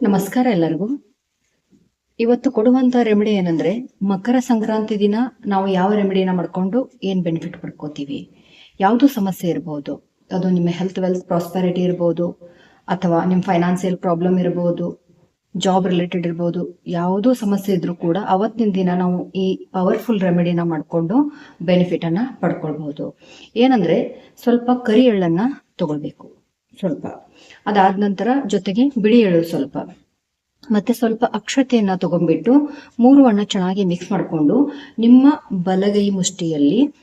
ನಮಸ್ಕಾರ ಎಲ್ಲರಿಗೂ. ಇವತ್ತು ಕೊಡುವಂತ ರೆಮಿಡಿ ಏನಂದ್ರೆ, ಮಕರ ಸಂಕ್ರಾಂತಿ ದಿನ ನಾವು ಯಾವ ರೆಮಿಡಿನ ಮಾಡ್ಕೊಂಡು ಏನ್ ಬೆನಿಫಿಟ್ ಪಡ್ಕೋತೀವಿ. ಯಾವುದು ಸಮಸ್ಯೆ ಇರಬಹುದು ಅದು ನಿಮ್ಮ ಹೆಲ್ತ್ ವೆಲ್ತ್ ಪ್ರಾಸ್ಪೆರಿಟಿ ಇರ್ಬೋದು, ಅಥವಾ ನಿಮ್ಮ ಫೈನಾನ್ಸಿಯಲ್ ಪ್ರಾಬ್ಲಮ್ ಇರ್ಬೋದು ಜಾಬ್ ರಿಲೇಟೆಡ್ ಇರ್ಬೋದು, ಯಾವುದೋ ಸಮಸ್ಯೆ ಇದ್ರೂ ಕೂಡ ಅವತ್ತಿನ ದಿನ ನಾವು ಈ ಪವರ್ಫುಲ್ ರೆಮಿಡಿನ ಮಾಡಿಕೊಂಡು ಬೆನಿಫಿಟ್ ಅನ್ನ ಪಡ್ಕೊಳ್ಬಹುದು ಏನಂದ್ರೆ, ಸ್ವಲ್ಪ ಕರಿ ಎಳ್ಳನ್ನ ತಗೊಳ್ಬೇಕು. ಸ್ವಲ್ಪ. ಅದಾದ ನಂತರ ಜೊತೆಗೆ ಬಿಳಿ ಎಳ್ಳು ಸ್ವಲ್ಪ. ಮತ್ತೆ ಸ್ವಲ್ಪ ಅಕ್ಷತೆಯನ್ನ ತಗೊಂಡ್ಬಿಟ್ಟು ಮೂರು ಅಣ್ಣ ಚೆನ್ನಾಗಿ ಮಿಕ್ಸ್ ಮಾಡಿಕೊಂಡು ನಿಮ್ಮ ಬಲಗೈ ಮುಷ್ಟಿಯಲ್ಲಿ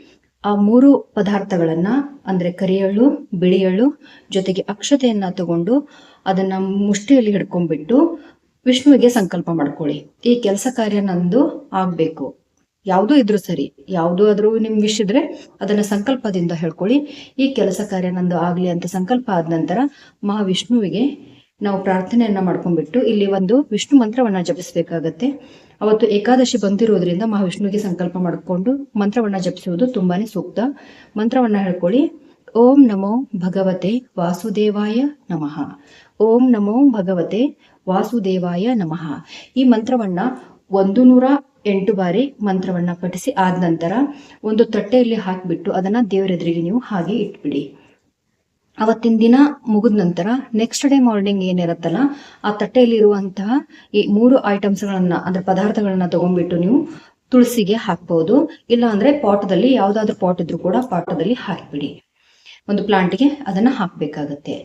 ಆ ಮೂರು ಪದಾರ್ಥಗಳನ್ನ, ಅಂದ್ರೆ ಕರಿಯಳ್ಳು ಬಿಳಿ ಎಳ್ಳು ಜೊತೆಗೆ ಅಕ್ಷತೆಯನ್ನ ತಗೊಂಡು ಅದನ್ನ ಮುಷ್ಟಿಯಲ್ಲಿ ಹಿಡ್ಕೊಂಡ್ಬಿಟ್ಟು ವಿಷ್ಣುವಿಗೆ ಸಂಕಲ್ಪ ಮಾಡ್ಕೊಳ್ಳಿ. ಈ ಕೆಲಸ ಕಾರ್ಯ ನಂದು ಆಗ್ಬೇಕು. ಯಾವುದೂ ಇದ್ರೂ ಸರಿ, ಯಾವುದೋ ಆದ್ರೂ ನಿಮ್ ವಿಶ್ ಇದ್ರೆ ಅದನ್ನ ಸಂಕಲ್ಪದಿಂದ ಹೇಳ್ಕೊಳ್ಳಿ. ಈ ಕೆಲಸ ಕಾರ್ಯ ನಂದು ಆಗ್ಲಿ ಅಂತ ಸಂಕಲ್ಪ ಆದ ನಂತರ ಮಹಾವಿಷ್ಣುವಿಗೆ ನಾವು ಪ್ರಾರ್ಥನೆಯನ್ನ ಮಾಡ್ಕೊಂಡ್ಬಿಟ್ಟು ಇಲ್ಲಿ ಒಂದು ವಿಷ್ಣು ಮಂತ್ರವನ್ನ ಜಪಿಸಬೇಕಾಗತ್ತೆ. ಅವತ್ತು ಏಕಾದಶಿ ಬಂದಿರೋದ್ರಿಂದ ಮಹಾವಿಷ್ಣುವಿಗೆ ಸಂಕಲ್ಪ ಮಾಡಿಕೊಂಡು ಮಂತ್ರವನ್ನ ಜಪಿಸುವುದು ತುಂಬಾನೇ ಸೂಕ್ತ. ಮಂತ್ರವನ್ನ ಹೇಳ್ಕೊಳ್ಳಿ. ಓಂ ನಮೋ ಭಗವತೆ ವಾಸುದೇವಾಯ ನಮಃ. ಓಂ ನಮೋ ಭಗವತೆ ವಾಸುದೇವಾಯ ನಮಃ. ಈ ಮಂತ್ರವನ್ನ ಒಂದು ನೂರ ಎಂಟು ಬಾರಿ ಮಂತ್ರವನ್ನ ಪಠಿಸಿ ಆದ ನಂತರ ಒಂದು ತಟ್ಟೆಯಲ್ಲಿ ಹಾಕಿಬಿಟ್ಟು ಅದನ್ನ ದೇವರೆದುರಿಗೆ ನೀವು ಹಾಗೆ ಇಟ್ಬಿಡಿ. ಅವತ್ತಿನ ದಿನ ಮುಗಿದ ನಂತರ ನೆಕ್ಸ್ಟ್ ಡೇ ಮಾರ್ನಿಂಗ್ ಏನಿರುತ್ತಲ್ಲ, ಆ ತಟ್ಟೆಯಲ್ಲಿ ಇರುವಂತಹ ಈ ಮೂರು ಐಟಮ್ಸ್ ಗಳನ್ನ ಅಂದ್ರೆ ಪದಾರ್ಥಗಳನ್ನ ತಗೊಂಡ್ಬಿಟ್ಟು ನೀವು ತುಳಸಿಗೆ ಹಾಕ್ಬಹುದು ಇಲ್ಲ ಅಂದ್ರೆ ಪಾಟದಲ್ಲಿ, ಯಾವ್ದಾದ್ರು ಪಾಟ್ ಇದ್ರೂ ಕೂಡ ಪಾಟದಲ್ಲಿ ಹಾಕ್ಬಿಡಿ. ಒಂದು ಪ್ಲಾಂಟ್ಗೆ ಅದನ್ನ ಹಾಕ್ಬೇಕಾಗತ್ತೆ.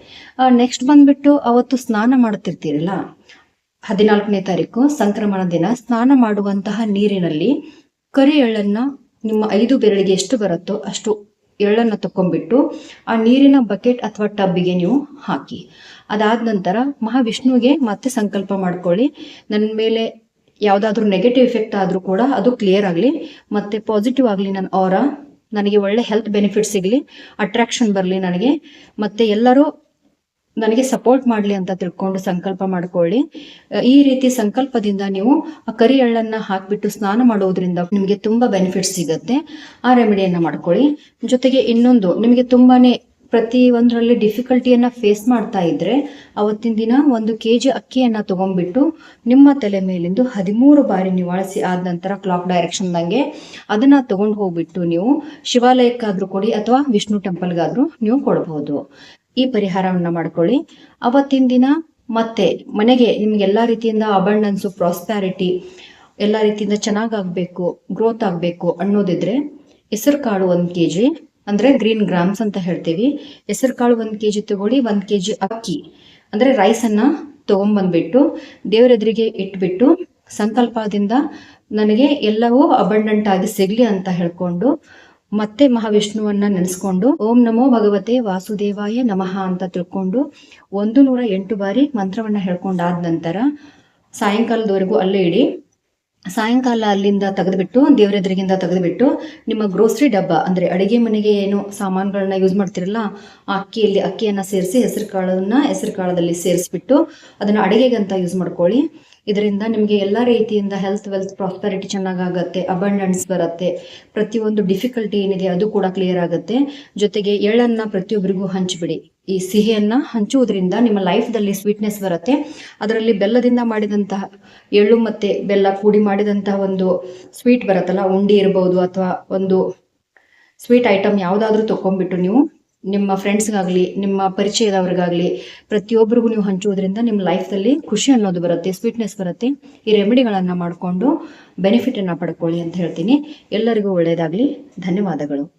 ನೆಕ್ಸ್ಟ್ ಬಂದ್ಬಿಟ್ಟು ಅವತ್ತು ಸ್ನಾನ ಮಾಡುತ್ತಿರ್ತೀರಲ್ಲ ಹದಿನಾಲ್ಕನೇ ತಾರೀಕು, ಸಂಕ್ರಮಣ ದಿನ. ಸ್ನಾನ ಮಾಡುವಂತಹ ನೀರಿನಲ್ಲಿ ಕರಿ ಎಳ್ಳನ್ನ ನಿಮ್ಮ ಐದು ಬೆರಳಿಗೆ ಎಷ್ಟು ಬರುತ್ತೋ ಅಷ್ಟು ಎಳ್ಳನ್ನ ತಕೊಂಡ್ಬಿಟ್ಟು ಆ ನೀರಿನ ಬಕೆಟ್ ಅಥವಾ ಟಬ್ಗೆ ನೀವು ಹಾಕಿ. ಅದಾದ ನಂತರ ಮಹಾವಿಷ್ಣುವಿಗೆ ಮತ್ತೆ ಸಂಕಲ್ಪ ಮಾಡ್ಕೊಳ್ಳಿ. ನನ್ನ ಮೇಲೆ ಯಾವ್ದಾದ್ರು ನೆಗೆಟಿವ್ ಎಫೆಕ್ಟ್ ಆದ್ರೂ ಕೂಡ ಅದು ಕ್ಲಿಯರ್ ಆಗಲಿ, ಮತ್ತೆ ಪಾಸಿಟಿವ್ ಆಗಲಿ ನನ್ನ ಅವರ ನನಗೆ ಒಳ್ಳೆ ಹೆಲ್ತ್ ಬೆನಿಫಿಟ್ ಸಿಗಲಿ ಅಟ್ರಾಕ್ಷನ್ ಬರಲಿ ನನಗೆ. ಮತ್ತೆ ಎಲ್ಲರೂ ನನಗೆ ಸಪೋರ್ಟ್ ಮಾಡಲಿ ಅಂತ ತಿಳ್ಕೊಂಡು ಸಂಕಲ್ಪ ಮಾಡ್ಕೊಳ್ಳಿ. ಈ ರೀತಿ ಸಂಕಲ್ಪದಿಂದ ನೀವು ಕರಿ ಎಳ್ಳನ್ನ ಹಾಕ್ಬಿಟ್ಟು ಸ್ನಾನ ಮಾಡೋದ್ರಿಂದ ನಿಮಗೆ ತುಂಬಾ ಬೆನಿಫಿಟ್ ಸಿಗುತ್ತೆ. ಆ ರೆಮಿಡಿಯನ್ನ ಮಾಡ್ಕೊಳ್ಳಿ. ಜೊತೆಗೆ ಇನ್ನೊಂದು, ನಿಮಗೆ ತುಂಬಾನೇ ಪ್ರತಿ ಒಂದರಲ್ಲಿ ಡಿಫಿಕಲ್ಟಿಯನ್ನ ಫೇಸ್ ಮಾಡ್ತಾ ಇದ್ರೆ ಅವತ್ತಿನ ದಿನ ಒಂದು ಕೆ ಜಿ ಅಕ್ಕಿಯನ್ನ ತಗೊಂಡ್ಬಿಟ್ಟು ನಿಮ್ಮ ತಲೆ ಮೇಲಿಂದು ಹದಿಮೂರು ಬಾರಿ ನಿವಾಳಿಸಿ ಆದ ನಂತರ ಕ್ಲಾಕ್ ಡೈರೆಕ್ಷನ್ ದಂಗೆ ಅದನ್ನ ತಗೊಂಡು ಹೋಗ್ಬಿಟ್ಟು ನೀವು ಶಿವಾಲಯಕ್ಕಾದ್ರೂ ಕೊಡಿ ಅಥವಾ ವಿಷ್ಣು ಟೆಂಪಲ್ಗಾದ್ರೂ ನೀವು ಕೊಡಬಹುದು ಈ ಪರಿಹಾರವನ್ನ ಮಾಡ್ಕೊಳ್ಳಿ. ಅವತ್ತಿನ ದಿನ ಮತ್ತೆ ಮನೆಗೆ ನಿಮ್ಗೆ ಎಲ್ಲಾ ರೀತಿಯಿಂದ ಅಬಂಡನ್ಸು ಪ್ರಾಸ್ಪ್ಯಾರಿಟಿ ಎಲ್ಲಾ ರೀತಿಯಿಂದ ಚೆನ್ನಾಗಾಗ್ಬೇಕು ಗ್ರೋತ್ ಆಗಬೇಕು ಅನ್ನೋದಿದ್ರೆ ಹೆಸರು ಕಾಳು ಒಂದ್ ಕೆಜಿ ಅಂದ್ರೆ ಗ್ರೀನ್ ಗ್ರಾಮ್ಸ್ ಅಂತ ಹೇಳ್ತೀವಿ. ಹೆಸರು ಕಾಳು ಒಂದ್ ಕೆಜಿ ತಗೊಳ್ಳಿ, ಒಂದ್ ಕೆಜಿ ಅಕ್ಕಿ ಅಂದ್ರೆ ರೈಸ್ ತೊಗೊಂಬಂದ್ಬಿಟ್ಟು ದೇವರೆದುರಿಗೆ ಇಟ್ಬಿಟ್ಟು ಸಂಕಲ್ಪದಿಂದ ನನಗೆ ಎಲ್ಲವೂ ಅಬಂಡೆಂಟ್ ಆಗಿ ಸಿಗ್ಲಿ ಅಂತ ಹೇಳ್ಕೊಂಡು ಮತ್ತೆ ಮಹಾವಿಷ್ಣುವನ್ನ ನೆನೆಸ್ಕೊಂಡು ಓಂ ನಮೋ ಭಗವತೆ ವಾಸುದೇವಾಯ ನಮಃ ಅಂತ ತಿಳ್ಕೊಂಡು ಒಂದು ನೂರ ಎಂಟು ಬಾರಿ ಮಂತ್ರವನ್ನ ಹೇಳ್ಕೊಂಡಾದ ನಂತರ ಸಾಯಂಕಾಲದವರೆಗೂ ಅಲ್ಲೇ ಇಡಿ. ಸಾಯಂಕಾಲ ಅಲ್ಲಿಂದ ತೆಗೆದುಬಿಟ್ಟು, ದೇವರೆದುರಿಗಿಂದ ತೆಗೆದುಬಿಟ್ಟು ನಿಮ್ಮ ಗ್ರೋಸರಿ ಡಬ್ಬ, ಅಂದ್ರೆ ಅಡಿಗೆ ಮನೆಗೆ ಏನು ಸಾಮಾನುಗಳನ್ನ ಯೂಸ್ ಮಾಡ್ತಿರಲ್ಲ ಆ ಅಕ್ಕಿಯಲ್ಲಿ ಅಕ್ಕಿಯನ್ನ ಸೇರಿಸಿ ಹೆಸರು ಕಾಳನ್ನ ಹೆಸರು ಕಾಳದಲ್ಲಿ ಸೇರಿಸ್ಬಿಟ್ಟು ಅದನ್ನ ಅಡುಗೆಗಂತ ಯೂಸ್ ಮಾಡ್ಕೊಳ್ಳಿ. ಇದರಿಂದ ನಿಮಗೆ ಎಲ್ಲ ರೀತಿಯಿಂದ ಹೆಲ್ತ್ ವೆಲ್ತ್ ಪ್ರಾಸ್ಪರಿಟಿ ಚೆನ್ನಾಗಾಗತ್ತೆ ಅಬಂಡೆನ್ಸ್ ಬರುತ್ತೆ. ಪ್ರತಿಯೊಂದು ಡಿಫಿಕಲ್ಟಿ ಏನಿದೆ ಅದು ಕೂಡ ಕ್ಲಿಯರ್ ಆಗುತ್ತೆ. ಜೊತೆಗೆ ಎಳ್ಳನ್ನ ಪ್ರತಿಯೊಬ್ಬರಿಗೂ ಹಂಚಿಬಿಡಿ. ಈ ಸಿಹಿಯನ್ನ ಹಂಚುವುದರಿಂದ ನಿಮ್ಮ ಲೈಫ್ದಲ್ಲಿ ಸ್ವೀಟ್ನೆಸ್ ಬರುತ್ತೆ. ಅದರಲ್ಲಿ ಬೆಲ್ಲದಿಂದ ಮಾಡಿದಂತಹ ಎಳ್ಳು ಮತ್ತೆ ಬೆಲ್ಲ ಕೂಡಿ ಮಾಡಿದಂತಹ ಒಂದು ಸ್ವೀಟ್ ಬರುತ್ತಲ್ಲ, ಉಂಡಿ ಇರಬಹುದು ಅಥವಾ ಒಂದು ಸ್ವೀಟ್ ಐಟಮ್ ಯಾವುದಾದ್ರೂ ತಕೊಂಡ್ಬಿಟ್ಟು ನೀವು ನಿಮ್ಮ ಫ್ರೆಂಡ್ಸ್ಗಾಗಲಿ ನಿಮ್ಮ ಪರಿಚಯದವ್ರಿಗಾಗಲಿ ಪ್ರತಿಯೊಬ್ಬರಿಗೂ ನೀವು ಹಂಚುವುದರಿಂದ ನಿಮ್ಮ ಲೈಫಲ್ಲಿ ಖುಷಿ ಅನ್ನೋದು ಬರುತ್ತೆ ಸ್ವೀಟ್ನೆಸ್ ಬರುತ್ತೆ. ಈ ರೆಮಿಡಿಗಳನ್ನು ಮಾಡಿಕೊಂಡು ಬೆನಿಫಿಟನ್ನು ಪಡ್ಕೊಳ್ಳಿ ಅಂತ ಹೇಳ್ತೀನಿ. ಎಲ್ಲರಿಗೂ ಒಳ್ಳೆಯದಾಗಲಿ ಧನ್ಯವಾದಗಳು.